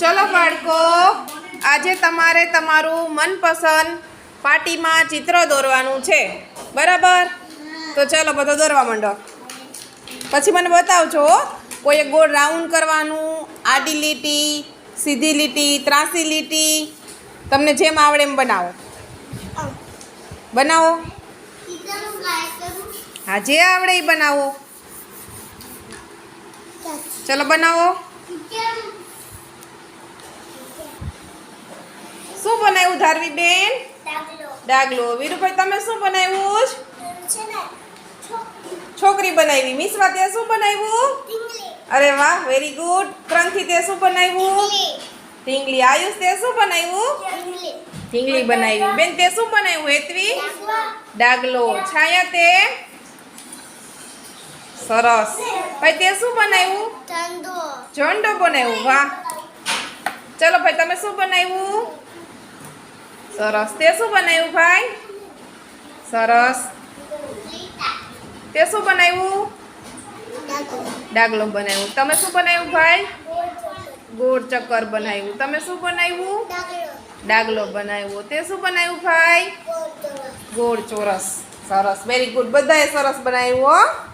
ચલો બાળકો, આજે તમારે તમારું મનપસંદ પાટીમાં ચિત્ર દોરવાનું છે. બરાબર? તો ચલો બધો દોરવા માંડો. પછી મને બતાવજો. કોઈએ ગોળ રાઉન્ડ કરવાનું, આડી લીટી, સીધી લીટી, ત્રાસી લીટી, તમને જેમ આવડે એમ બનાવો. બનાવો? હા, જે આવડે એ બનાવો. ચલો બનાવો. શું બનાવ્યું ધારવી બેન? ડાગલો. વીરુભાઈ તમે શું બનાવ્યું? છોકરી. બનાવી. મિસવા તે શું બનાવ્યું? અરે વાહ વેરી ગુડ ક્રંથી તે શું બનાવ્યું? ઢીંગલી. આયુષ તે શું બનાવ્યું? ઢીંગલી. બનાવી. બેન તે શું બનાવ્યું હેતવી? ડાગલો. છાયા તે? સરસ. ભાઈ તે શું બનાવ્યું? ઝંડો બનાવ્યું. વાહ. ચલો ભાઈ તમે શું બનાવ્યું? સરસ. તે શું બનાવ્યું ભાઈ? સરસ. તે શું બનાવ્યું? ડાગલો બનાવ્યું. તમે શું બનાવ્યું ભાઈ? ગોળ ચક્કર બનાવ્યું. તમે શું બનાવ્યું? ડાગલો બનાવ્યો. તે શું બનાવ્યું ભાઈ? ગોળ ચોરસ. સરસ. વેરી ગુડ બધાએ સરસ બનાવ્યું, હો.